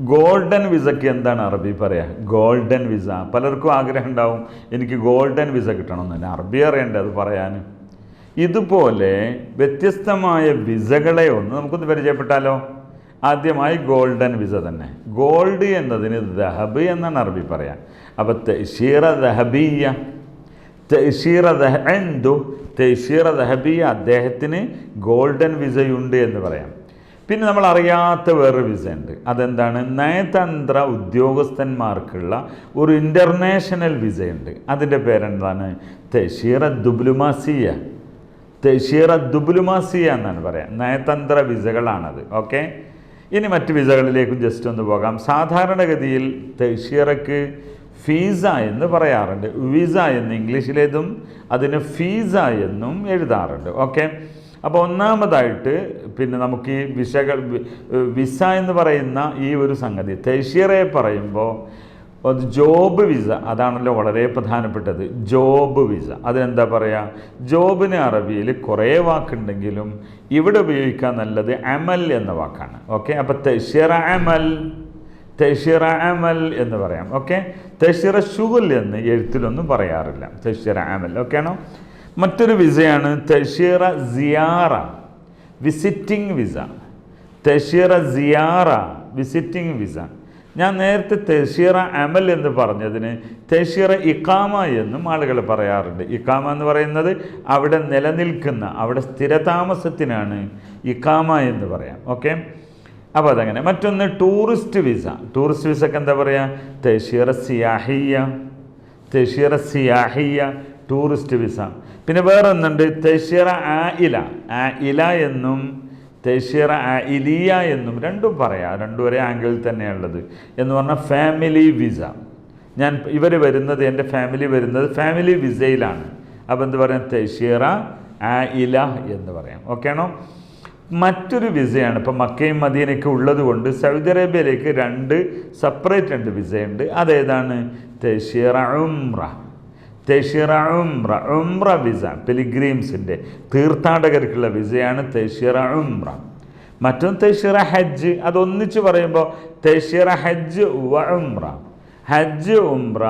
Golden വിസയ്ക്ക് എന്താണ് അറബി പറയുക ഗോൾഡൻ വിസ. പലർക്കും ആഗ്രഹം ഉണ്ടാവും എനിക്ക് ഗോൾഡൻ വിസ കിട്ടണമെന്ന് അറബി അറിയണ്ടേ അത് പറയാൻ ഇതുപോലെ വ്യത്യസ്തമായ വിസകളെ ഒന്ന് നമുക്കൊന്ന് പരിചയപ്പെട്ടാലോ? ആദ്യമായി ഗോൾഡൻ വിസ തന്നെ. ഗോൾഡ് എന്നതിന് ദഹബ് എന്നാണ് അറബി പറയാം. അപ്പോൾ തെഷീറ ദഹബിയ തെഷീറ ദഹ എന്തു? തെഷീറ ദഹബിയ അദ്ദേഹത്തിന് ഗോൾഡൻ വിസയുണ്ട് എന്ന് പറയാം. പിന്നെ നമ്മൾ അറിയാത്ത വേറൊരു ഉണ്ട് അതെന്താണ്? നയതന്ത്ര ഉദ്യോഗസ്ഥന്മാർക്കുള്ള ഒരു ഇന്റർനാഷണൽ ഉണ്ട്. അതിന്റെ പേരെന്താണ്? തെഷീറ ദുബ്ലുമാസിയ. തെഷീറ ദുബ്ലുമാസിയ എന്നാണ് പറയാം. നയതന്ത്ര വിസകളാണത് ഓക്കെ? ഇനി മറ്റ് വിസകളിലേക്കും ജസ്റ്റ് ഒന്ന് പോകാം. സാധാരണഗതിയിൽ തെഷീറക്ക് ഫീസ എന്ന് പറയാറുണ്ട്. വിസ എന്ന് ഇംഗ്ലീഷിലേതും അതിന് ഫീസ എന്നും എഴുതാറുണ്ട്. ഓക്കെ? അപ്പോൾ ഒന്നാമതായിട്ട് പിന്നെ നമുക്ക് ഈ വിസകൾ വിസ എന്ന് പറയുന്ന ഈ ഒരു സംഗതി. തെഷീറയെ പറയുമ്പോൾ അത് ജോബ് വിസ അതാണല്ലോ വളരെ പ്രധാനപ്പെട്ടത്. Job visa. അതിനെന്താ പറയുക ജോബിന് അറബിയിൽ കുറേ വാക്കുണ്ടെങ്കിലും ഇവിടെ ഉപയോഗിക്കാൻ നല്ലത് അമൽ എന്ന വാക്കാണ്. ഓക്കെ? അപ്പോൾ തെഷിറ അമൽ തെഷിറ അമൽ എന്ന് പറയാം. ഓക്കെ? തെഷിറ ഷുഗുൽ എന്ന് എഴുത്തിലൊന്നും പറയാറില്ല. തെഷിറ അമൽ. ഓക്കെ ആണോ മറ്റൊരു വിസയാണ് തഷീറ സിയാറ വിസിറ്റിംഗ് വിസ തഷീറ സിയാറ വിസിറ്റിംഗ് വിസ ഞാൻ നേരത്തെ തഷീറ അമൽ എന്ന് പറഞ്ഞതിന് തഷീറ ഇക്കാമ എന്നും ആളുകൾ പറയാറുണ്ട്. ഇക്കാമ എന്ന് പറയുന്നത് അവിടെ നിലനിൽക്കുന്ന അവിടെ സ്ഥിരതാമസത്തിനാണ് ഇക്കാമ എന്ന് പറയാം. ഓക്കെ? അപ്പോൾ അതങ്ങനെ. മറ്റൊന്ന് ടൂറിസ്റ്റ് വിസ. ടൂറിസ്റ്റ് വിസക്ക് എന്താ പറയുക തഷീറ സിയാഹിയ തഷീറ സിയാഹിയ ടൂറിസ്റ്റ് വിസ പിന്നെ വേറെ ഒന്നുണ്ട് തെഷിറ ആ ഇല ആ ഇല എന്നും തെഷിറ ആ ഇലിയ എന്നും രണ്ടും പറയാം. രണ്ടും ഒരേ ആംഗിളിൽ തന്നെയുള്ളത് എന്ന് പറഞ്ഞാൽ ഫാമിലി വിസ ഞാൻ ഇവർ വരുന്നത് എന്റെ ഫാമിലി വരുന്നത് ഫാമിലി വിസയിലാണ് അപ്പോൾ എന്ത് പറയാം? തെഷിറ ആ ഇല എന്ന് പറയാം. ഓക്കെ ആണോ? മറ്റൊരു വിസയാണ് ഇപ്പം മക്കയും മദീനയ്ക്ക് ഉള്ളത് കൊണ്ട് സൗദി അറേബ്യയിലേക്ക് രണ്ട് സെപ്പറേറ്റ് രണ്ട് വിസയുണ്ട് അതേതാണ്? തെഷിറ ഉംറ. തെഷിറ ഉംറ ഉംറ വിസ പിലിഗ്രീംസിന്റെ തീർത്ഥാടകർക്കുള്ള വിസയാണ് തെഷിറ ഉംറ. മറ്റൊന്ന് തെഷിറ ഹജ്ജ് അതൊന്നിച്ച് പറയുമ്പോൾ തെഷിറ ഹജ്ജ് വ ഉംറ. ഹജ്ജ് ഉംറ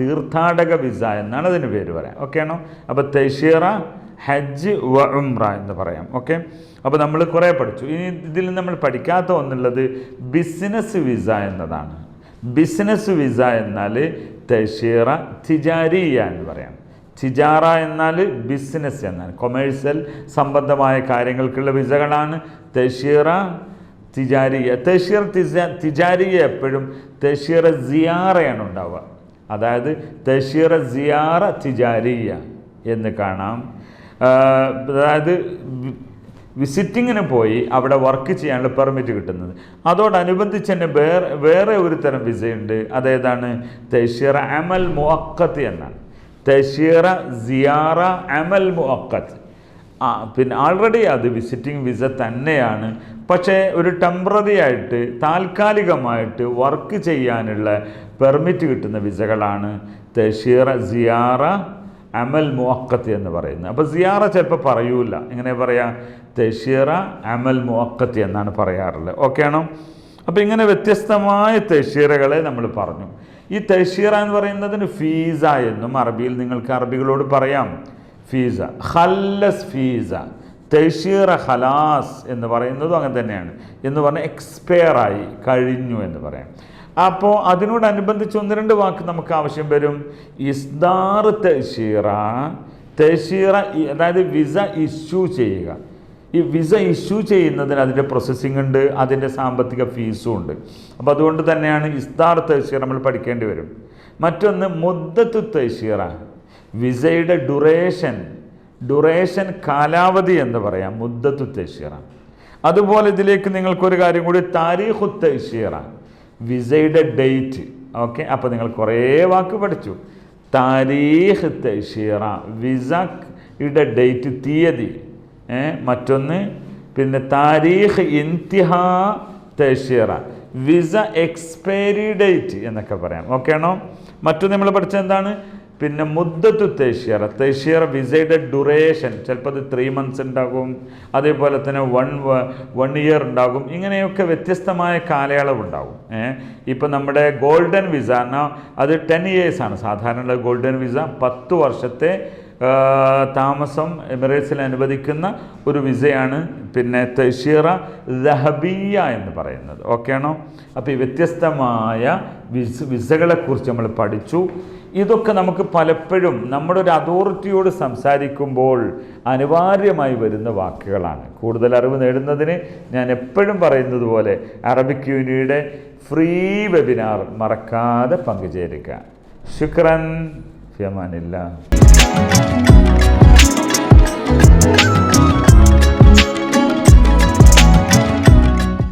തീർത്ഥാടക വിസ എന്നാണ് അതിന് പേര് പറയാം. ഓക്കെ ആണോ? അപ്പോൾ തെഷിറ ഹജ്ജ് വ ഉംറ എന്ന് പറയാം. ഓക്കെ അപ്പോൾ നമ്മൾ കുറേ പഠിച്ചു. ഇനി ഇതിൽ നമ്മൾ പഠിക്കാത്ത ഒന്നുള്ളത് ബിസിനസ് വിസ എന്നതാണ്. ബിസിനസ് വിസ എന്നാൽ തെഷീറ തിജാരിയ എന്ന് പറയാം. തിജാറ എന്നാൽ ബിസിനസ് എന്നാണ്. കൊമേഴ്സ്യൽ സംബന്ധമായ കാര്യങ്ങൾക്കുള്ള വിസകളാണ്. തഷീറ തിജാരിയ. തഷീർ തിജ തിജാരിയ എപ്പോഴും തഷീറ സിയാറയാണ് ഉണ്ടാവുക. അതായത് തഷീറ സിയാറ തിജാരിയ എന്ന് കാണാം. അതായത് വിസിറ്റിങ്ങിന് പോയി അവിടെ വർക്ക് ചെയ്യാനുള്ള പെർമിറ്റ് കിട്ടുന്നത്. അതോടനുബന്ധിച്ച് തന്നെ വേറെ വേറെ ഒരു തരം വിസയുണ്ട്. അതേതാണ്? തെഷീറ അമൽ മുഅക്കത്ത് എന്നാണ്. തെഷീറ സിയാറ അമൽ മുഅക്കത്ത് ആ പിന്നെ ആൾറെഡി അത് വിസിറ്റിംഗ് വിസ തന്നെയാണ്. പക്ഷേ ഒരു ടെമ്പററി ആയിട്ട് താൽക്കാലികമായിട്ട് വർക്ക് ചെയ്യാനുള്ള പെർമിറ്റ് കിട്ടുന്ന വിസകളാണ് തെഷീറ സിയാറ അമൽ മുഅക്കത്ത് എന്ന് പറയുന്നത്. അപ്പോൾ സിയാറ ചിലപ്പോൾ പറയൂല. ഇങ്ങനെ പറയാം തെഷീറ അമൽ മുഅക്കത്ത് എന്നാണ് പറയാറുള്ളത്. ഓക്കെ ആണോ? അപ്പോൾ ഇങ്ങനെ വ്യത്യസ്തമായ തെഷീറകളെ നമ്മൾ പറഞ്ഞു. ഈ തെഷീറ എന്ന് പറയുന്നതിന് ഫീസ എന്നും അറബിയിൽ നിങ്ങൾക്ക് അറബികളോട് പറയാം. ഫീസ. ഹല്ലസ് ഫീസ. തെഷീറ ഹലാസ് എന്ന് പറയുന്നതും അങ്ങനെ തന്നെയാണ്. എന്ന് പറഞ്ഞാൽ എക്സ്പയർ ആയി കഴിഞ്ഞു എന്ന് പറയാം. അപ്പോൾ അതിനോടനുബന്ധിച്ച് ഒന്ന് രണ്ട് വാക്ക് നമുക്ക് ആവശ്യം വരും. ഇസ്ദാർ തഷീറ തഷീറ അതായത് വിസ ഇഷ്യൂ ചെയ്യുക. ഈ വിസ ഇഷ്യൂ ചെയ്യുന്നതിന് അതിന്റെ പ്രോസസ്സിംഗ് ഉണ്ട് അതിന്റെ സാമ്പത്തിക ഫീസും ഉണ്ട്. അപ്പോൾ അതുകൊണ്ട് തന്നെയാണ് ഇസ്താർ തഹ്ഷീർ നമ്മൾ പഠിക്കേണ്ടി വരും. മറ്റൊന്ന് മുദ്ദത്ത് തഹ്ഷീറ വിസയുടെ ഡുറേഷൻ ഡുറേഷൻ കാലാവധി എന്ന് പറയാം മുദ്ദത്ത് തഹ്ഷീറ അതുപോലെ ഇതിലേക്ക് നിങ്ങൾക്കൊരു കാര്യം കൂടി താരീഖു തഹ്ഷീറ വിസയുടെ ഡേറ്റ്. ഓക്കെ അപ്പോൾ നിങ്ങൾ കുറേ വാക്ക് പഠിച്ചു. താരീഖ് തഷീറ വിസയുടെ ഡേറ്റ് തീയതി. മറ്റൊന്ന് പിന്നെ താരീഖ് ഇന്തിഹാ തഷീറ വിസ എക്സ്പയറി ഡേറ്റ് എന്നൊക്കെ പറയാം. ഓക്കെ ആണോ? മറ്റൊന്ന് നമ്മൾ പഠിച്ചത് എന്താണ്? പിന്നെ മുദ്ദത്തു തേഷ്യറ തേഷ്യറ വിസയുടെ ഡ്യൂറേഷൻ ചിലപ്പോൾ അത് ത്രീ മന്ത്സ് ഉണ്ടാകും. അതേപോലെ തന്നെ വൺ വൺ ഇയർ ഉണ്ടാകും. ഇങ്ങനെയൊക്കെ വ്യത്യസ്തമായ കാലയളവ് ഉണ്ടാകും. ഏഹ് ഇപ്പം നമ്മുടെ ഗോൾഡൻ വിസ എന്നാൽ അത് ടെൻ ഇയേഴ്സ് ആണ്. സാധാരണ ഗോൾഡൻ വിസ പത്ത് വർഷത്തെ താമസം എമിറേറ്റ്സിൽ അനുവദിക്കുന്ന ഒരു വിസയാണ് പിന്നെ തഷീറ ദഹബിയ എന്ന് പറയുന്നത്. ആണോ? അപ്പോൾ ഈ വ്യത്യസ്തമായ വിസ വിസകളെക്കുറിച്ച് നമ്മൾ പഠിച്ചു. ഇതൊക്കെ നമുക്ക് പലപ്പോഴും നമ്മുടെ ഒരു അതോറിറ്റിയോട് സംസാരിക്കുമ്പോൾ അനിവാര്യമായി വരുന്ന വാക്കുകളാണ്. കൂടുതൽ അറിവ് നേടുന്നതിന് ഞാൻ എപ്പോഴും പറയുന്നത് പോലെ അറബിക് യൂണിയുടെ ഫ്രീ വെബിനാർ മറക്കാതെ പങ്കുചേരുക. ശുക്രൻ ഫിയമാനില്ല.